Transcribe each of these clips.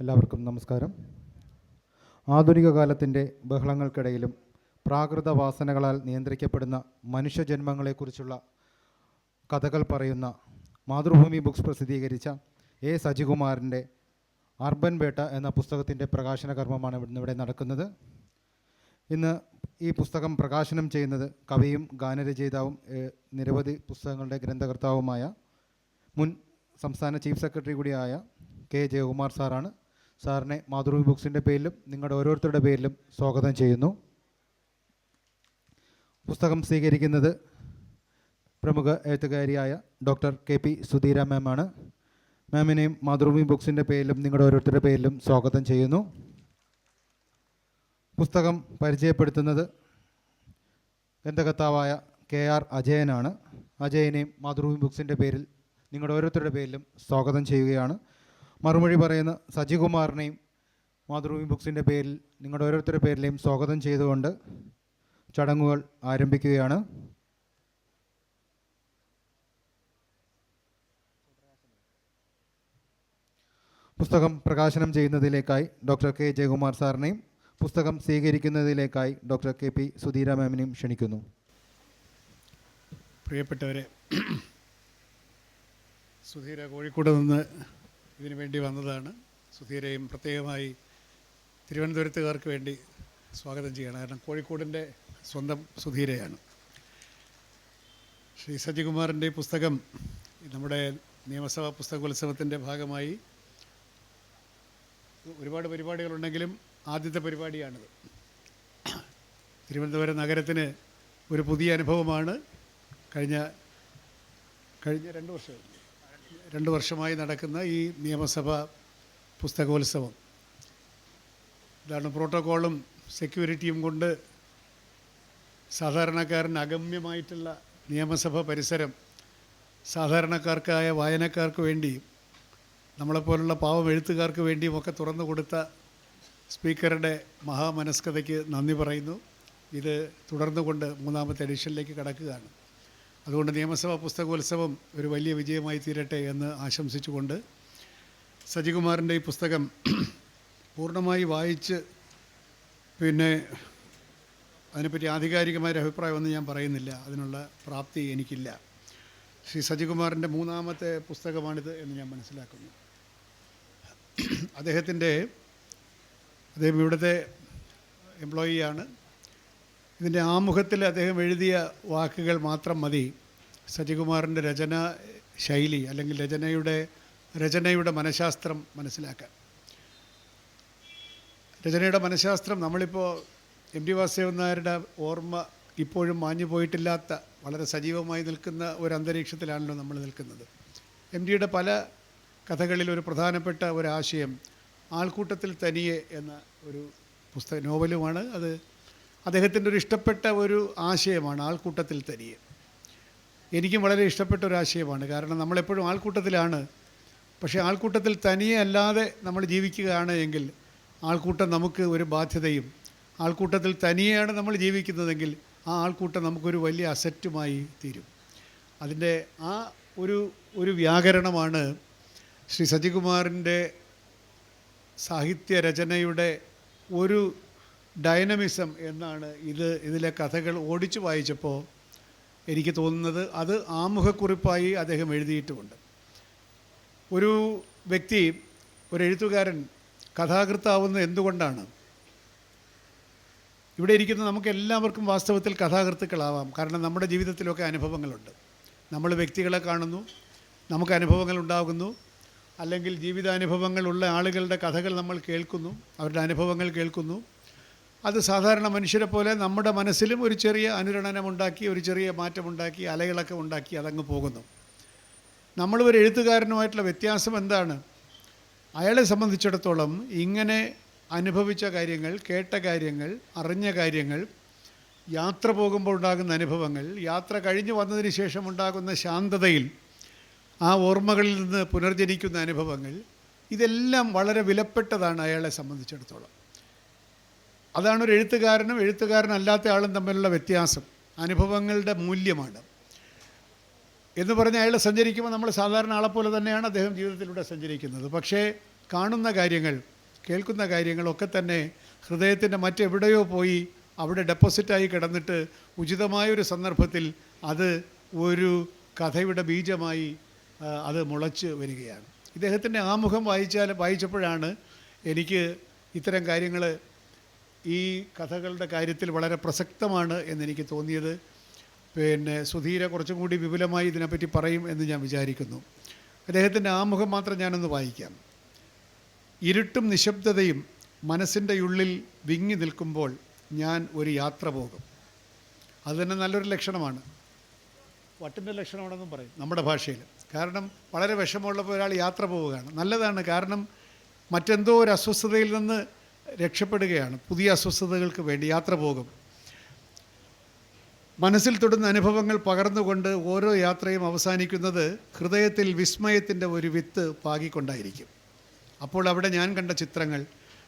എല്ലാവർക്കും നമസ്കാരം. ആധുനിക കാലത്തിന്റെ ബഹളങ്ങൾക്കിടയിലും പ്രാകൃത വാസനകളാൽ നിയന്ത്രിക്കപ്പെടുന്ന മനുഷ്യജന്മങ്ങളെക്കുറിച്ചുള്ള കഥകൾ പറയുന്ന മാതൃഭൂമി ബുക്സ് പ്രസിദ്ധീകരിച്ച എ. സജികുമാറിന്റെ അർബൻ വേട്ട എന്ന പുസ്തകത്തിന്റെ പ്രകാശന കർമ്മമാണ് ഇവിടെ നടക്കുന്നത്. ഇന്ന് ഈ പുസ്തകം പ്രകാശനം ചെയ്യുന്നത് കവിയും ഗാനരചയിതാവും നിരവധി പുസ്തകങ്ങളുടെ ഗ്രന്ഥകർത്താവുമായ മുൻ സംസ്ഥാന ചീഫ് സെക്രട്ടറി കൂടിയായ കെ. ജയകുമാർ സാറാണ്. സാറിനെ മാതൃഭൂമി ബുക്സിന്റെ പേരിലും നിങ്ങളുടെ ഓരോരുത്തരുടെ പേരിലും സ്വാഗതം ചെയ്യുന്നു. പുസ്തകം സ്വീകരിക്കുന്നത് പ്രമുഖ എഴുത്തുകാരിയായ ഡോക്ടർ കെ പി സുധീര മാമാണ്. മാമിനെയും മാതൃഭൂമി ബുക്സിന്റെ പേരിലും നിങ്ങളുടെ ഓരോരുത്തരുടെ പേരിലും സ്വാഗതം ചെയ്യുന്നു. പുസ്തകം പരിചയപ്പെടുത്തുന്നത് ഗ്രന്ഥകർത്താവായ കെ ആർ അജയനാണ്. അജയനെയും മാതൃഭൂമി ബുക്സിന്റെ പേരിൽ നിങ്ങളുടെ ഓരോരുത്തരുടെ പേരിലും സ്വാഗതം ചെയ്യുകയാണ്. മറുമൊഴി പറയുന്ന സജികുമാറിനെയും മാതൃഭൂമി ബുക്സിന്റെ പേരിൽ നിങ്ങളുടെ ഓരോരുത്തരുടെ പേരിലെയും സ്വാഗതം ചെയ്തുകൊണ്ട് ചടങ്ങുകൾ ആരംഭിക്കുകയാണ്. പുസ്തകം പ്രകാശനം ചെയ്യുന്നതിലേക്കായി ഡോക്ടർ കെ ജയകുമാർ സാറിനെയും പുസ്തകം സ്വീകരിക്കുന്നതിലേക്കായി ഡോക്ടർ കെ പി സുധീര മാമിനെയും ക്ഷണിക്കുന്നു. പ്രിയപ്പെട്ടവരെ സുധീര കോഴിക്കോട് നിന്ന് ഇതിനു വേണ്ടി വന്നതാണ്. സുധീരയും പ്രത്യേകമായി തിരുവനന്തപുരത്തുകാർക്ക് വേണ്ടി സ്വാഗതം ചെയ്യണം കാരണം കോഴിക്കോടിന്റെ സ്വന്തം സുധീരയാണ്. ശ്രീ സജികുമാറിന്റെ പുസ്തകം നമ്മുടെ നിയമസഭാ പുസ്തകോത്സവത്തിന്റെ ഭാഗമായി ഒരുപാട് പരിപാടികളുണ്ടെങ്കിലും ആദ്യത്തെ പരിപാടിയാണിത്. തിരുവനന്തപുരം നഗരത്തിന് ഒരു പുതിയ അനുഭവമാണ്. കഴിഞ്ഞ കഴിഞ്ഞ രണ്ട് വർഷം രണ്ട് വർഷമായി നടക്കുന്ന ഈ നിയമസഭ പുസ്തകോത്സവം. ഇതാണ് പ്രോട്ടോക്കോളും സെക്യൂരിറ്റിയും കൊണ്ട് സാധാരണക്കാരന് അഗമ്യമായിട്ടുള്ള നിയമസഭ പരിസരം സാധാരണക്കാർക്കായ വായനക്കാർക്ക് വേണ്ടിയും നമ്മളെപ്പോലുള്ള പാവം എഴുത്തുകാർക്ക് വേണ്ടിയും ഒക്കെ തുറന്നു കൊടുത്ത സ്പീക്കറുടെ മഹാമനസ്കതയ്ക്ക് നന്ദി പറയുന്നു. ഇത് തുടർന്നുകൊണ്ട് മൂന്നാമത്തെ എഡിഷനിലേക്ക് കടക്കുകയാണ്. അതുകൊണ്ട് നിയമസഭാ പുസ്തകോത്സവം ഒരു വലിയ വിജയമായി തീരട്ടെ എന്ന് ആശംസിച്ചുകൊണ്ട് സജികുമാറിന്റെ ഈ പുസ്തകം പൂർണമായി വായിച്ച് പിന്നെ അതിനെപ്പറ്റി ആധികാരികമായ ഒരു അഭിപ്രായമൊന്നും ഞാൻ പറയുന്നില്ല. അതിനുള്ള പ്രാപ്തി എനിക്കില്ല. ശ്രീ സജികുമാറിന്റെ മൂന്നാമത്തെ പുസ്തകമാണിത് എന്ന് ഞാൻ മനസ്സിലാക്കുന്നു. അദ്ദേഹത്തിന്റെ അദ്ദേഹം ഇവിടുത്തെ എംപ്ലോയിയാണ് ഇതിന്റെ ആമുഖത്തിൽ അദ്ദേഹം എഴുതിയ വാക്കുകൾ മാത്രം മതി. സജികുമാറിന്റെ രചന ശൈലി അല്ലെങ്കിൽ രചനയുടെ രചനയുടെ മനഃശാസ്ത്രം മനസ്സിലാക്കാൻ. രചനയുടെ മനഃശാസ്ത്രം നമ്മളിപ്പോൾ എം ടി വാസുദേവൻ നായരുടെ ഓർമ്മ ഇപ്പോഴും മാഞ്ഞു പോയിട്ടില്ലാത്ത വളരെ സജീവമായി നിൽക്കുന്ന ഒരു അന്തരീക്ഷത്തിലാണല്ലോ നമ്മൾ നിൽക്കുന്നത്. എം ടിയുടെ പല കഥകളിൽ ഒരു പ്രധാനപ്പെട്ട ഒരാശയം ആൾക്കൂട്ടത്തിൽ തനിയെ എന്ന ഒരു പുസ്തക നോവലുമാണ് അത്. അദ്ദേഹത്തിന്റെ ഒരു ഇഷ്ടപ്പെട്ട ഒരു ആശയമാണ് ആൾക്കൂട്ടത്തിൽ തനിയെ എനിക്കും വളരെ ഇഷ്ടപ്പെട്ട ഒരു ആശയമാണ്. കാരണം നമ്മളെപ്പോഴും ആൾക്കൂട്ടത്തിലാണ്. പക്ഷേ ആൾക്കൂട്ടത്തിൽ തനിയെ അല്ലാതെ നമ്മൾ ജീവിക്കുകയാണ് എങ്കിൽ ആൾക്കൂട്ടം നമുക്ക് ഒരു ബാധ്യതയും ആൾക്കൂട്ടത്തിൽ തനിയെയാണ് നമ്മൾ ജീവിക്കുന്നതെങ്കിൽ ആ ആൾക്കൂട്ടം നമുക്കൊരു വലിയ അസറ്റുമായി തീരും. അതിന്റെ ആ ഒരു ഒരു വ്യാകരണമാണ് ശ്രീ സജികുമാറിന്റെ സാഹിത്യ രചനയുടെ ഒരു ഡൈനമിസം എന്നാണ് ഇത് ഇതിലെ കഥകൾ ഓടിച്ചു വായിച്ചപ്പോൾ എനിക്ക് തോന്നുന്നത് അത് ആമുഖക്കുറിപ്പായി അദ്ദേഹം എഴുതിയിട്ടുമുണ്ട്. ഒരു വ്യക്തി ഒരു എഴുത്തുകാരൻ കഥാകൃത്താവുന്നത് എന്തുകൊണ്ടാണ്? ഇവിടെ ഇരിക്കുന്ന നമുക്ക് എല്ലാവർക്കും വാസ്തവത്തിൽ കഥാകൃത്തുക്കളാവാം. കാരണം നമ്മുടെ ജീവിതത്തിലൊക്കെ അനുഭവങ്ങളുണ്ട്. നമ്മൾ വ്യക്തികളെ കാണുന്നു നമുക്ക് അനുഭവങ്ങൾ ഉണ്ടാകുന്നു അല്ലെങ്കിൽ ജീവിതാനുഭവങ്ങളുള്ള ആളുകളുടെ കഥകൾ നമ്മൾ കേൾക്കുന്നു അവരുടെ അനുഭവങ്ങൾ കേൾക്കുന്നു അത് സാധാരണ മനുഷ്യരെ പോലെ നമ്മുടെ മനസ്സിലും ഒരു ചെറിയ അനുരണനമുണ്ടാക്കി ഒരു ചെറിയ മാറ്റമുണ്ടാക്കി അലകളൊക്കെ ഉണ്ടാക്കി അതങ്ങ് പോകുന്നു. നമ്മൾ ഒരു എഴുത്തുകാരനുമായിട്ടുള്ള വ്യത്യാസം എന്താണ്? അയാളെ സംബന്ധിച്ചിടത്തോളം ഇങ്ങനെ അനുഭവിച്ച കാര്യങ്ങൾ കേട്ട കാര്യങ്ങൾ അറിഞ്ഞ കാര്യങ്ങൾ യാത്ര പോകുമ്പോൾ ഉണ്ടാകുന്ന അനുഭവങ്ങൾ യാത്ര കഴിഞ്ഞു വന്നതിന് ശേഷം ഉണ്ടാകുന്ന ശാന്തതയിൽ ആ ഓർമ്മകളിൽ നിന്ന് പുനർജനിക്കുന്ന അനുഭവങ്ങൾ ഇതെല്ലാം വളരെ വിലപ്പെട്ടതാണ് അയാളെ സംബന്ധിച്ചിടത്തോളം. അതാണ് ഒരു എഴുത്തുകാരനും എഴുത്തുകാരനല്ലാത്ത ആളും തമ്മിലുള്ള വ്യത്യാസം. അനുഭവങ്ങളുടെ മൂല്യമാണ്. എന്ന് പറഞ്ഞ് അയാൾ സഞ്ചരിക്കുമ്പോൾ നമ്മൾ സാധാരണ ആളെപ്പോലെ തന്നെയാണ് അദ്ദേഹം ജീവിതത്തിലൂടെ സഞ്ചരിക്കുന്നത്. പക്ഷേ കാണുന്ന കാര്യങ്ങൾ കേൾക്കുന്ന കാര്യങ്ങളൊക്കെ തന്നെ ഹൃദയത്തിന്റെ മറ്റെവിടെയോ പോയി അവിടെ ഡെപ്പോസിറ്റായി കിടന്നിട്ട് ഉചിതമായൊരു സന്ദർഭത്തിൽ അത് ഒരു കഥയുടെ ബീജമായി അത് മുളച്ച് വരികയാണ്. ഇദ്ദേഹത്തിന്റെ ആമുഖം വായിച്ചാൽ വായിച്ചപ്പോഴാണ് എനിക്ക് ഇത്തരം കാര്യങ്ങൾ ഈ കഥകളുടെ കാര്യത്തിൽ വളരെ പ്രസക്തമാണ് എന്നെനിക്ക് തോന്നിയത്. പിന്നെ സുധീര കുറച്ചും കൂടി വിപുലമായി ഇതിനെപ്പറ്റി പറയും എന്ന് ഞാൻ വിചാരിക്കുന്നു. അദ്ദേഹത്തിന്റെ ആമുഖം മാത്രം ഞാനൊന്ന് വായിക്കാം. ഇരുട്ടും നിശബ്ദതയും മനസ്സിന്റെ ഉള്ളിൽ വിങ്ങി നിൽക്കുമ്പോൾ ഞാൻ ഒരു യാത്ര പോകും. അത് തന്നെ നല്ലൊരു ലക്ഷണമാണ്. വട്ടിന്റെ ലക്ഷണമാണെന്നും പറയും നമ്മുടെ ഭാഷയിൽ. കാരണം വളരെ വിഷമമുള്ളപ്പോൾ ഒരാൾ യാത്ര പോവുകയാണ്. നല്ലതാണ്. കാരണം മറ്റെന്തോ ഒരു അസ്വസ്ഥതയിൽ നിന്ന് രക്ഷപ്പെടുകയാണ്. പുതിയ അസ്വസ്ഥതകൾക്ക് വേണ്ടി യാത്ര പോകും. മനസ്സിൽ തൊടുന്ന അനുഭവങ്ങൾ പകർന്നുകൊണ്ട് ഓരോ യാത്രയും അവസാനിക്കുന്നത് ഹൃദയത്തിൽ വിസ്മയത്തിന്റെ ഒരു വിത്ത് പാകിക്കൊണ്ടായിരിക്കും. അപ്പോൾ അവിടെ ഞാൻ കണ്ട ചിത്രങ്ങൾ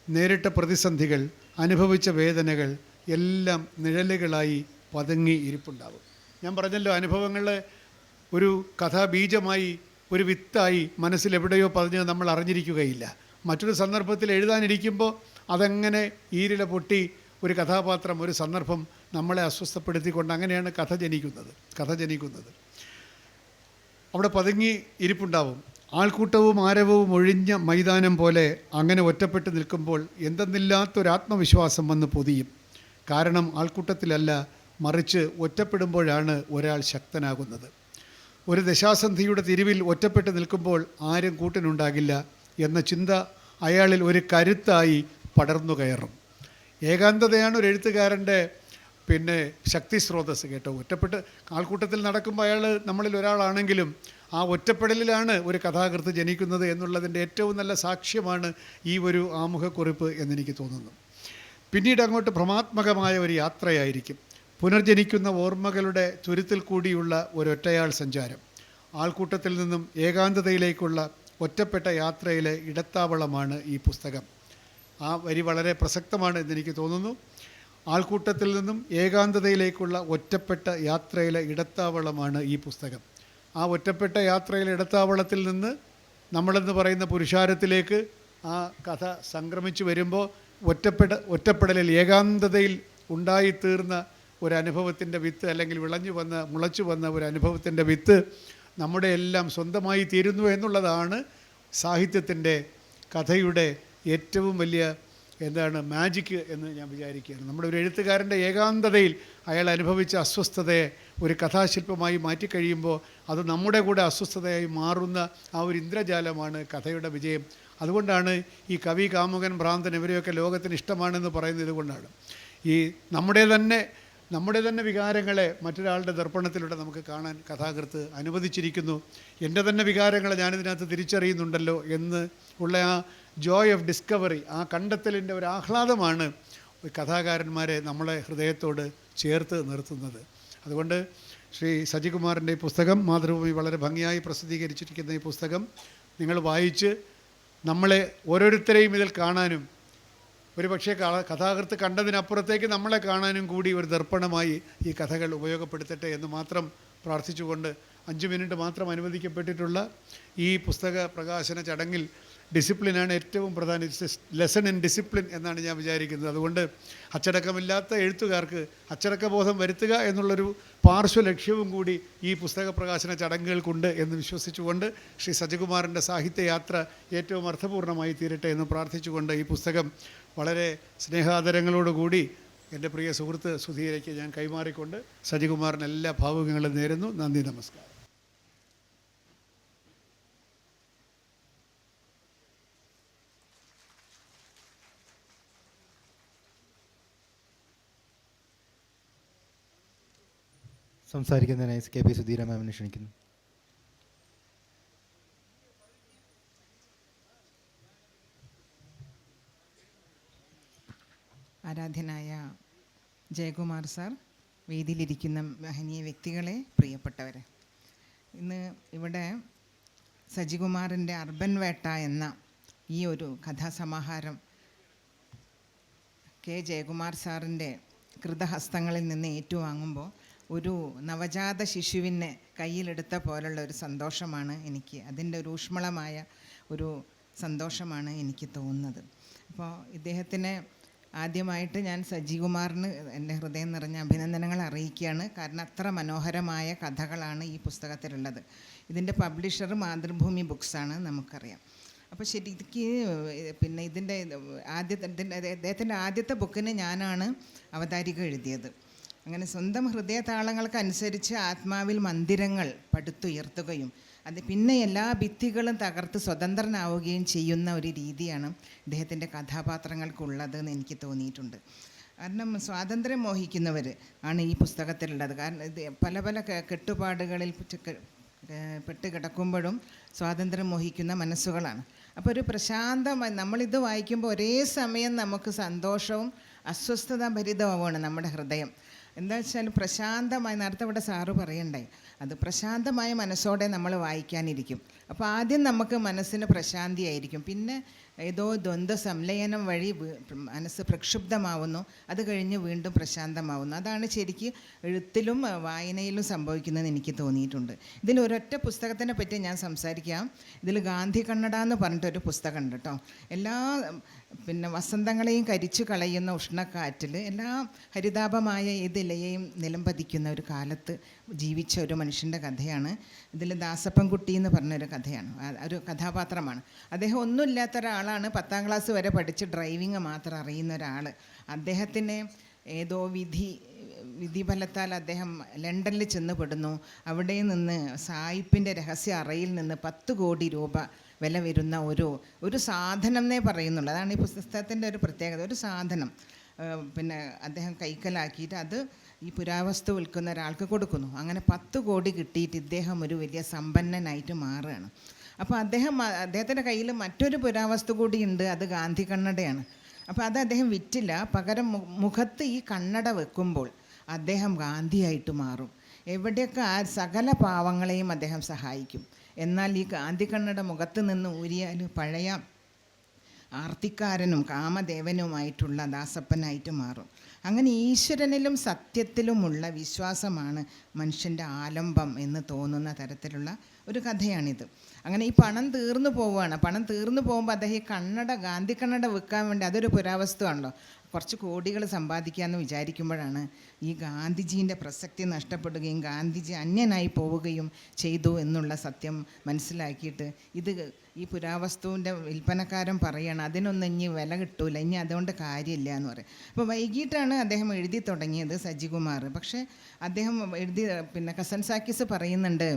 നേരിട്ട പ്രതിസന്ധികൾ അനുഭവിച്ച വേദനകൾ എല്ലാം നിഴലുകളായി പതുങ്ങി ഇരിപ്പുണ്ടാവും ഞാൻ പറഞ്ഞല്ലോ അനുഭവങ്ങൾ ഒരു കഥാബീജമായി ഒരു വിത്തായി മനസ്സിൽ എവിടെയോ പതിഞ്ഞ് നമ്മൾ അറിഞ്ഞിരിക്കുകയില്ല. മറ്റൊരു സന്ദർഭത്തിൽ എഴുതാനിരിക്കുമ്പോൾ അതങ്ങനെ ഈരില പൊട്ടി ഒരു കഥാപാത്രം ഒരു സന്ദർഭം നമ്മളെ അസ്വസ്ഥപ്പെടുത്തിക്കൊണ്ട് അങ്ങനെയാണ് കഥ ജനിക്കുന്നത് കഥ ജനിക്കുന്നത്. അവിടെ പതുങ്ങി ഇരിപ്പുണ്ടാവും. ആൾക്കൂട്ടവും ആരവവും ഒഴിഞ്ഞ മൈതാനം പോലെ അങ്ങനെ ഒറ്റപ്പെട്ട് നിൽക്കുമ്പോൾ എന്തെന്നില്ലാത്തൊരാത്മവിശ്വാസം വന്ന് പൊതിയും. കാരണം ആൾക്കൂട്ടത്തിലല്ല മറിച്ച് ഒറ്റപ്പെടുമ്പോഴാണ് ഒരാൾ ശക്തനാകുന്നത്. ഒരു ദശാസന്ധിയുടെ തിരിവിൽ ഒറ്റപ്പെട്ട് നിൽക്കുമ്പോൾ ആരും കൂട്ടിനുണ്ടാകില്ല എന്ന ചിന്ത അയാളിൽ ഒരു കരുത്തായി പടർന്നു കയറും. ഏകാന്തതയാണ് ഒരു എഴുത്തുകാരന്റെ പിന്നെ ശക്തി സ്രോതസ് കേട്ടോ. ഒറ്റപ്പെട്ട് ആൾക്കൂട്ടത്തിൽ നടക്കുമ്പോൾ അയാൾ നമ്മളിൽ ഒരാളാണെങ്കിലും ആ ഒറ്റപ്പെടലിലാണ് ഒരു കഥാകൃത്ത് ജനിക്കുന്നത് എന്നുള്ളതിന്റെ ഏറ്റവും നല്ല സാക്ഷ്യമാണ് ഈ ഒരു ആമുഖക്കുറിപ്പ് എന്നെനിക്ക് തോന്നുന്നു. പിന്നീട് അങ്ങോട്ട് ഭ്രമാത്മകമായ ഒരു യാത്രയായിരിക്കും. പുനർജനിക്കുന്ന ഓർമ്മകളുടെ ചുരുത്തിൽ കൂടിയുള്ള ഒരൊറ്റയാൾ സഞ്ചാരം. ആൾക്കൂട്ടത്തിൽ നിന്നും ഏകാന്തതയിലേക്കുള്ള ഒറ്റപ്പെട്ട യാത്രയിലെ ഇടത്താവളമാണ് ഈ പുസ്തകം. ആ വരി വളരെ പ്രസക്തമാണ് എന്നെനിക്ക് തോന്നുന്നു. ആൾക്കൂട്ടത്തിൽ നിന്നും ഏകാന്തതയിലേക്കുള്ള ഒറ്റപ്പെട്ട യാത്രയിലെ ഇടത്താവളമാണ് ഈ പുസ്തകം. ആ ഒറ്റപ്പെട്ട യാത്രയിലെ ഇടത്താവളത്തിൽ നിന്ന് നമ്മളെന്ന് പറയുന്ന പുരുഷാരത്തിലേക്ക് ആ കഥ സംക്രമിച്ചു വരുമ്പോൾ ഒറ്റപ്പെട ഒറ്റപ്പെടലിൽ ഏകാന്തതയിൽ ഉണ്ടായിത്തീർന്ന ഒരു അനുഭവത്തിന്റെ വിത്ത് അല്ലെങ്കിൽ വിളഞ്ഞു വന്ന മുളച്ചു വന്ന ഒരു അനുഭവത്തിന്റെ വിത്ത് നമ്മുടെ എല്ലാം സ്വന്തമായി തീരുന്നു എന്നുള്ളതാണ് സാഹിത്യത്തിന്റെ കഥയുടെ ഏറ്റവും വലിയ എന്താണ് മാജിക്ക് എന്ന് ഞാൻ വിചാരിക്കുകയാണ്. നമ്മുടെ ഒരു എഴുത്തുകാരന്റെ ഏകാന്തതയിൽ അയാൾ അനുഭവിച്ച അസ്വസ്ഥതയെ ഒരു കഥാശില്പമായി മാറ്റിക്കഴിയുമ്പോൾ അത് നമ്മുടെ കൂടെ അസ്വസ്ഥതയായി മാറുന്ന ആ ഒരു ഇന്ദ്രജാലമാണ് കഥയുടെ വിജയം. അതുകൊണ്ടാണ് ഈ കവി കാമുകൻ ഭ്രാന്തൻ ഇവരെയൊക്കെ ലോകത്തിന് ഇഷ്ടമാണെന്ന് പറയുന്നത് ഇതുകൊണ്ടാണ് ഈ നമ്മുടെ തന്നെ നമ്മുടെ തന്നെ വികാരങ്ങളെ മറ്റൊരാളുടെ ദർപ്പണത്തിലൂടെ നമുക്ക് കാണാൻ കഥാകൃത്ത് അനുവദിച്ചിരിക്കുന്നു. എന്റെ തന്നെ വികാരങ്ങളെ ഞാനിതിനകത്ത് തിരിച്ചറിയുന്നുണ്ടല്ലോ എന്ന് ഉള്ള ആ ജോയ് ഓഫ് ഡിസ്കവറി ആ കണ്ടെത്തലിന്റെ ഒരു ആഹ്ലാദമാണ് കഥാകാരന്മാരെ നമ്മളെ ഹൃദയത്തോട് ചേർത്ത് നിർത്തുന്നത്. അതുകൊണ്ട് ശ്രീ സജികുമാറിന്റെ ഈ പുസ്തകം മാതൃഭൂമി വളരെ ഭംഗിയായി പ്രസിദ്ധീകരിച്ചിരിക്കുന്ന ഈ പുസ്തകം നിങ്ങൾ വായിച്ച് നമ്മളെ ഓരോരുത്തരെയും ഇതിൽ കാണാനും ഒരു പക്ഷേ കഥാകൃത്ത് കണ്ടതിനപ്പുറത്തേക്ക് നമ്മളെ കാണാനും കൂടി ഒരു ദർപ്പണമായി ഈ കഥകൾ ഉപയോഗപ്പെടുത്തട്ടെ എന്ന് മാത്രം പ്രാർത്ഥിച്ചുകൊണ്ട് അഞ്ച് മിനിറ്റ് മാത്രം അനുവദിക്കപ്പെട്ടിട്ടുള്ള ഈ പുസ്തക പ്രകാശന ചടങ്ങിൽ ഡിസിപ്ലിനാണ് ഏറ്റവും പ്രധാന. ലെസൺ ഇൻ ഡിസിപ്ലിൻ എന്നാണ് ഞാൻ വിചാരിക്കുന്നത്. അതുകൊണ്ട് അച്ചടക്കമില്ലാത്ത എഴുത്തുകാർക്ക് അച്ചടക്കബോധം വരുത്തുക എന്നുള്ളൊരു പാർശ്വ ലക്ഷ്യവും കൂടി ഈ പുസ്തക പ്രകാശന ചടങ്ങുകൾക്കുണ്ട് എന്ന് വിശ്വസിച്ചുകൊണ്ട് ശ്രീ സജികുമാറിന്റെ സാഹിത്യയാത്ര ഏറ്റവും അർത്ഥപൂർണമായി തീരട്ടെ എന്ന് പ്രാർത്ഥിച്ചുകൊണ്ട് ഈ പുസ്തകം വളരെ സ്നേഹാദരങ്ങളോടുകൂടി എന്റെ പ്രിയ സുഹൃത്ത് സുധീരയ്ക്ക് ഞാൻ കൈമാറിക്കൊണ്ട് സജികുമാറിന് എല്ലാ ഭാവുകങ്ങളും നേരുന്നു. നന്ദി നമസ്കാരം. സംസാരിക്കുന്നതിനായി കെ പി സുധീര മാമിനെ ക്ഷണിക്കുന്നു. ആരാധ്യനായ ജയകുമാർ സാർ വേദിയിലിരിക്കുന്ന മഹനീയ വ്യക്തികളെ പ്രിയപ്പെട്ടവരെ. ഇന്ന് ഇവിടെ സജികുമാറിന്റെ അർബൻ വേട്ട എന്ന ഈ ഒരു കഥാസമാഹാരം കെ ജയകുമാർ സാറിന്റെ കൃതഹസ്തങ്ങളിൽ നിന്ന് ഏറ്റുവാങ്ങുമ്പോൾ ഒരു നവജാത ശിശുവിനെ കയ്യിലെടുത്ത പോലുള്ള ഒരു സന്തോഷമാണ് എനിക്ക്. അതിന്റെ ഒരു ഊഷ്മളമായ ഒരു സന്തോഷമാണ് എനിക്ക് തോന്നുന്നത്. അപ്പോൾ ഇദ്ദേഹത്തിന് ആദ്യമായിട്ട് ഞാൻ സജീകുമാറിന് എന്റെ ഹൃദയം നിറഞ്ഞ അഭിനന്ദനങ്ങൾ അറിയിക്കുകയാണ്. കാരണം അത്ര മനോഹരമായ കഥകളാണ് ഈ പുസ്തകത്തിലുള്ളത്. ഇതിന്റെ പബ്ലിഷർ മാതൃഭൂമി ബുക്സാണ് നമുക്കറിയാം. അപ്പോൾ ശരിക്ക് പിന്നെ ഇതിന്റെ ആദ്യത്തെ അദ്ദേഹത്തിന്റെ ആദ്യത്തെ ബുക്കിന് ഞാനാണ് അവതാരിക എഴുതിയത്. അങ്ങനെ സ്വന്തം ഹൃദയതാളങ്ങൾക്കനുസരിച്ച് ആത്മാവിൽ മന്ദിരങ്ങൾ പടുത്തുയർത്തുകയും അത് പിന്നെ എല്ലാ ഭിത്തികളും തകർത്ത് സ്വതന്ത്രനാവുകയും ചെയ്യുന്ന ഒരു രീതിയാണ് ഇദ്ദേഹത്തിന്റെ കഥാപാത്രങ്ങൾക്കുള്ളത് എന്ന് എനിക്ക് തോന്നിയിട്ടുണ്ട്. കാരണം സ്വാതന്ത്ര്യം മോഹിക്കുന്നവർ ആണ് ഈ പുസ്തകത്തിലുള്ളത്. കാരണം ഇത് പല പല കെട്ടുപാടുകളിൽ പെട്ട് കിടക്കുമ്പോഴും സ്വാതന്ത്ര്യം മോഹിക്കുന്ന മനസ്സുകളാണ്. അപ്പോൾ ഒരു പ്രശാന്തമായി നമ്മളിത് വായിക്കുമ്പോൾ ഒരേ സമയം നമുക്ക് സന്തോഷവും അസ്വസ്ഥത ഭരിതവുമാണ് നമ്മുടെ ഹൃദയം. എന്താ വെച്ചാൽ പ്രശാന്തമായി നേരത്തെ ഇവിടെ സാറ് പറയണ്ടായി. അത് പ്രശാന്തമായ മനസ്സോടെ നമ്മൾ വായിക്കാനിരിക്കും. അപ്പോൾ ആദ്യം നമുക്ക് മനസ്സിന് പ്രശാന്തിയായിരിക്കും. പിന്നെ ഏതോ ദ്വന്ദ്വ സംലയനം വഴി മനസ്സ് പ്രക്ഷുബ്ധമാവുന്നു. അത് കഴിഞ്ഞ് വീണ്ടും പ്രശാന്തമാവുന്നു. അതാണ് ശരിക്ക് എഴുത്തിലും വായനയിലും സംഭവിക്കുന്നതെന്ന് എനിക്ക് തോന്നിയിട്ടുണ്ട്. ഇതിൽ ഒരൊറ്റ പുസ്തകത്തിനെ പറ്റി ഞാൻ സംസാരിക്കാം. ഇതിൽ ഗാന്ധി കണ്ണട എന്ന് പറഞ്ഞിട്ടൊരു പുസ്തകമുണ്ട് കേട്ടോ. എല്ലാ പിന്നെ വസന്തങ്ങളെയും കരിച്ചു കളയുന്ന ഉഷ്ണക്കാറ്റിൽ എല്ലാ ഹരിതാപമായ ഏത് നിലംപതിക്കുന്ന ഒരു കാലത്ത് ജീവിച്ച ഒരു മനുഷ്യന്റെ കഥയാണ്. ഇതിൽ ദാസപ്പൻകുട്ടി എന്ന് പറഞ്ഞൊരു കഥയാണ്. ഒരു കഥാപാത്രമാണ്. അദ്ദേഹം ഒന്നുമില്ലാത്ത ഒരാളാണ്. പത്താം ക്ലാസ് വരെ പഠിച്ച് ഡ്രൈവിങ് മാത്രം അറിയുന്ന ഒരാൾ അദ്ദേഹത്തിന് ഏതോ വിധി വിധിഫലത്താൽ അദ്ദേഹം ലണ്ടനിൽ ചെന്നുപെടുന്നു. അവിടെ നിന്ന് സായിപ്പിന്റെ രഹസ്യ അറയിൽ നിന്ന് പത്ത് കോടി രൂപ വില വരുന്ന ഒരു ഒരു സാധനം എന്നേ പറയുന്നുള്ളൂ. അതാണ് ഈ പുസ്തകത്തിന്റെ ഒരു പ്രത്യേകത. ഒരു സാധനം പിന്നെ അദ്ദേഹം കൈക്കലാക്കിയിട്ട് അത് ഈ പുരാവസ്തു വിൽക്കുന്ന ഒരാൾക്ക് കൊടുക്കുന്നു. അങ്ങനെ പത്ത് കോടി കിട്ടിയിട്ട് ഇദ്ദേഹം ഒരു വലിയ സമ്പന്നനായിട്ട് മാറുകയാണ്. അപ്പോൾ അദ്ദേഹം അദ്ദേഹത്തിന്റെ കയ്യിൽ മറ്റൊരു പുരാവസ്തു കൂടിയുണ്ട് അത് ഗാന്ധി കണ്ണടയാണ്. അപ്പോൾ അത് അദ്ദേഹം വിറ്റില്ല. പകരം മുഖത്ത് ഈ കണ്ണട വെക്കുമ്പോൾ അദ്ദേഹം ഗാന്ധിയായിട്ട് മാറും. എവിടെയൊക്കെ ആ സകല പാവങ്ങളെയും അദ്ദേഹം സഹായിക്കും. എന്നാൽ ഈ ഗാന്ധി കണ്ണട മുഖത്ത് നിന്ന് ഊരിയാൽ പഴയ ആർത്തിക്കാരനും കാമദേവനുമായിട്ടുള്ള ദാസപ്പനായിട്ട് മാറും. അങ്ങനെ ഈശ്വരനിലും സത്യത്തിലുമുള്ള വിശ്വാസമാണ് മനുഷ്യന്റെ ആലംബം എന്ന് തോന്നുന്ന തരത്തിലുള്ള ഒരു കഥയാണിത്. അങ്ങനെ ഈ പണം തീർന്നു പോവുകയാണ്. പണം തീർന്നു പോകുമ്പോൾ അദ്ദേഹം ഈ കണ്ണട ഗാന്ധി കണ്ണട വിൽക്കാൻ വേണ്ടി അതൊരു പുരാവസ്തുവാണല്ലോ. കുറച്ച് കോടികൾ സമ്പാദിക്കാമെന്ന് വിചാരിക്കുമ്പോഴാണ് ഈ ഗാന്ധിജീന്റെ പ്രസക്തി നഷ്ടപ്പെടുകയും ഗാന്ധിജി അന്യനായി പോവുകയും ചെയ്തു എന്നുള്ള സത്യം മനസ്സിലാക്കിയിട്ട് ഇത് ഈ പുരാവസ്തുവിന്റെ വിൽപ്പനക്കാരൻ പറയണം അതിനൊന്നും ഇനി വില കിട്ടൂല ഇനി അതുകൊണ്ട് കാര്യമില്ല എന്ന് പറയും. അപ്പോൾ വൈകിട്ടാണ് അദ്ദേഹം എഴുതി തുടങ്ങിയത് സജികുമാർ. പക്ഷേ അദ്ദേഹം എഴുതി പിന്നെ കസൻ സാക്കിസ് പറയുന്നുണ്ട്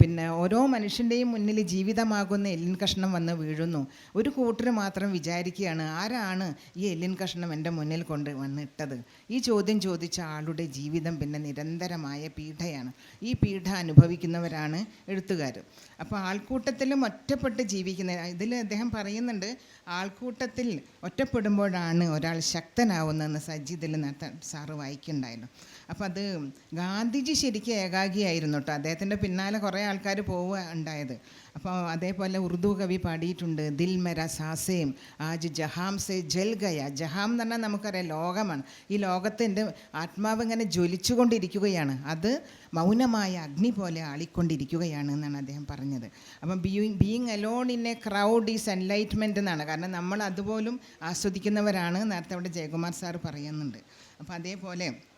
പിന്നെ ഓരോ മനുഷ്യന്റെയും മുന്നിൽ ജീവിതമാകുന്ന എല്ലിൻ കഷ്ണം വന്ന് വീഴുന്നു. ഒരു കൂട്ടർ മാത്രം വിചാരിക്കുകയാണ് ആരാണ് ഈ എല്ലിൻ കഷ്ണം എന്റെ മുന്നിൽ കൊണ്ട് വന്നിട്ടത്? ഈ ചോദ്യം ചോദിച്ച ആളുടെ ജീവിതം പിന്നെ നിരന്തരമായ പീഡയാണ്. ഈ പീഡ അനുഭവിക്കുന്നവരാണ് എഴുത്തുകാർ. അപ്പോൾ ആൾക്കൂട്ടത്തിലും ഒറ്റപ്പെട്ട് ജീവിക്കുന്ന ഇതിൽ അദ്ദേഹം പറയുന്നുണ്ട് ആൾക്കൂട്ടത്തിൽ ഒറ്റപ്പെടുമ്പോഴാണ് ഒരാൾ ശക്തനാവുന്നതെന്ന് നേരത്തെ സാറ് വായിക്കുന്നുണ്ടായിരുന്നു. അപ്പോൾ അത് ഗാന്ധിജി ശരിക്കും ഏകാഗിയായിരുന്നു കേട്ടോ അദ്ദേഹത്തിന്റെ പിന്നാലെ കുറേ ആൾക്കാർ പോവുക ഉണ്ടായത്. അപ്പോൾ അതേപോലെ ഉറുദു കവി പാടിയിട്ടുണ്ട്. ദിൽ മെര സാസേം ആജ് ജഹാം സെ ജൽ ഗയ. ജഹാം എന്ന് പറഞ്ഞാൽ നമുക്കറിയാം ലോകമാണ്. ഈ ലോകത്തിന്റെ ആത്മാവ് ഇങ്ങനെ ജ്വലിച്ചുകൊണ്ടിരിക്കുകയാണ്. അത് മൗനമായ അഗ്നി പോലെ ആളിക്കൊണ്ടിരിക്കുകയാണ് എന്നാണ് അദ്ദേഹം പറഞ്ഞത്. അപ്പം being being alone in a crowd is enlightenment എന്നാണ്. കാരണം നമ്മൾ അതുപോലും ആസ്വദിക്കുന്നവരാണ് നേരത്തെ അവിടെ ജയകുമാർ സാർ പറയുന്നുണ്ട്. അപ്പോൾ അതേപോലെ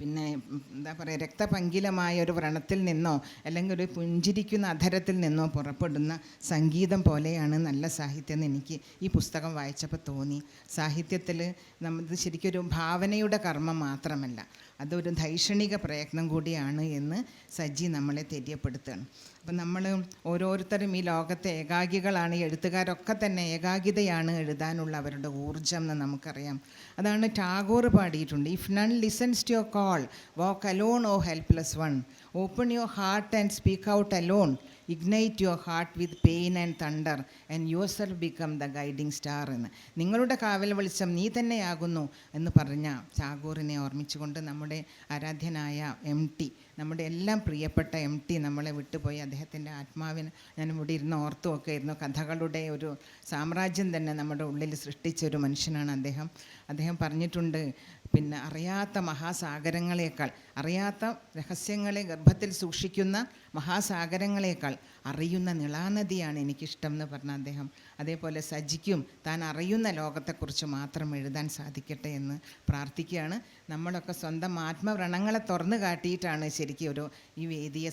പിന്നെ എന്താ പറയുക രക്തപങ്കിലമായ ഒരു വ്രണത്തിൽ നിന്നോ അല്ലെങ്കിൽ ഒരു പുഞ്ചിരിക്കുന്ന അധരത്തിൽ നിന്നോ പുറപ്പെടുന്ന സംഗീതം പോലെയാണ് നല്ല സാഹിത്യം എന്ന് എനിക്ക് ഈ പുസ്തകം വായിച്ചപ്പോൾ തോന്നി. സാഹിത്യത്തിൽ നമ്മൾ ശരിക്കും ഭാവനയുടെ കർമ്മം മാത്രമല്ല അതൊരു ധൈഷണിക പ്രയത്നം കൂടിയാണ് എന്ന് സജി നമ്മളെ തെര്യപ്പെടുത്തുകയാണ്. അപ്പം നമ്മൾ ഓരോരുത്തരും ഈ ലോകത്തെ ഏകാഗികളാണ് എഴുത്തുകാരൊക്കെ തന്നെ ഏകാഗിതയാണ് എഴുതാനുള്ള അവരുടെ ഊർജം എന്ന് നമുക്കറിയാം. അതാണ് ടാഗോർ പാടിയിട്ടുണ്ട്. If none listens to your call walk alone oh helpless one open your heart and speak out alone ignite your heart with pain and thunder and yourself become the guiding star എന്ന്. നിങ്ങളുടെ കാവൽ വെളിച്ചം നീ തന്നെയാകുന്നു എന്ന് പറഞ്ഞ ചാഗോറിനെ ഓർമ്മിച്ചുകൊണ്ട് നമ്മുടെ ആരാധ്യനായ എം ടി നമ്മുടെ എല്ലാം പ്രിയപ്പെട്ട എം ടി നമ്മളെ വിട്ടുപോയി. അദ്ദേഹത്തിന്റെ ആത്മാവിന് ഞാൻ ഇവിടെ ഇരുന്ന് ഓർത്തുമൊക്കെ ഇരുന്നു കഥകളുടെ ഒരു സാമ്രാജ്യം തന്നെ നമ്മുടെ ഉള്ളിൽ സൃഷ്ടിച്ച ഒരു മനുഷ്യനാണ് അദ്ദേഹം. അദ്ദേഹം പറഞ്ഞിട്ടുണ്ട് പിന്നെ അറിയാത്ത മഹാസാഗരങ്ങളേക്കാൾ അറിയാത്ത രഹസ്യങ്ങളെ ഗർഭത്തിൽ സൂക്ഷിക്കുന്ന മഹാസാഗരങ്ങളേക്കാൾ അറിയുന്ന നിളാനദിയാണ് എനിക്കിഷ്ടം എന്ന് പറഞ്ഞ അദ്ദേഹം. അതേപോലെ സജിക്കും താൻ അറിയുന്ന ലോകത്തെക്കുറിച്ച് മാത്രം എഴുതാൻ സാധിക്കട്ടെ എന്ന് പ്രാർത്ഥിക്കുകയാണ്. നമ്മളൊക്കെ സ്വന്തം ആത്മവ്രണങ്ങളെ തുറന്നു കാട്ടിയിട്ടാണ് ശരിക്കും ഒരു ഈ വേദിയെ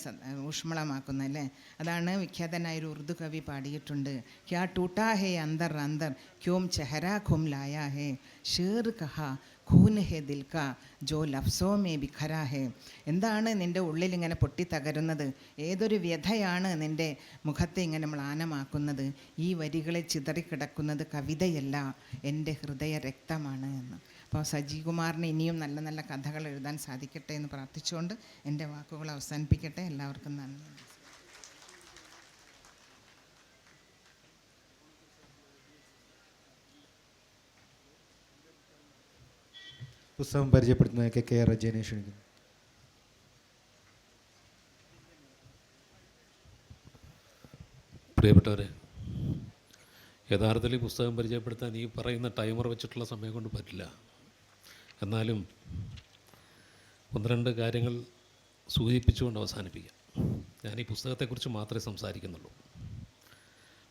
ഊഷ്മളമാക്കുന്നത് അല്ലേ? അതാണ് വിഖ്യാതനായ ഒരു ഉറുദു കവി പാടിയിട്ടുണ്ട്. ക്യാ ടൂട്ടാ ഹേ അന്തർ അന്തർ ക്യോം ചെഹരാ ഖും ലായാ ഹേ ഷേർ കഹാ ഖൂൻ ഹെ ദിൽക്ക ജോ ലഫ്സോ മേ ബിഖരാ ഹെ. എന്താണ് നിന്റെ ഉള്ളിൽ ഇങ്ങനെ പൊട്ടിത്തകരുന്നത് ഏതൊരു വ്യഥയാണ് നിന്റെ മുഖത്തെ ഇങ്ങനെ മ്ലാനമാക്കുന്നത് ഈ വരികളെ ചിതറിക്കിടക്കുന്നത് കവിതയല്ല എന്റെ ഹൃദയ രക്തമാണ് എന്ന്. അപ്പോൾ സജികുമാറിന് ഇനിയും നല്ല നല്ല കഥകൾ എഴുതാൻ സാധിക്കട്ടെ എന്ന് പ്രാർത്ഥിച്ചുകൊണ്ട് എന്റെ വാക്കുകൾ അവസാനിപ്പിക്കട്ടെ. എല്ലാവർക്കും നന്ദി. പുസ്തകം പരിചയപ്പെടുത്തുന്ന കെ കെ റജീനെ ക്ഷണിക്കുന്നു. പ്രിയപ്പെട്ടവരെ യഥാർത്ഥത്തിൽ ഈ പുസ്തകം പരിചയപ്പെടുത്താൻ ഈ പറയുന്ന ടൈമർ വെച്ചിട്ടുള്ള സമയം കൊണ്ട് പറ്റില്ല. എന്നാലും ഒന്ന് രണ്ട് കാര്യങ്ങൾ സൂചിപ്പിച്ചുകൊണ്ട് അവസാനിപ്പിക്കാം. ഞാൻ ഈ പുസ്തകത്തെക്കുറിച്ച് മാത്രമേ സംസാരിക്കുന്നുള്ളൂ.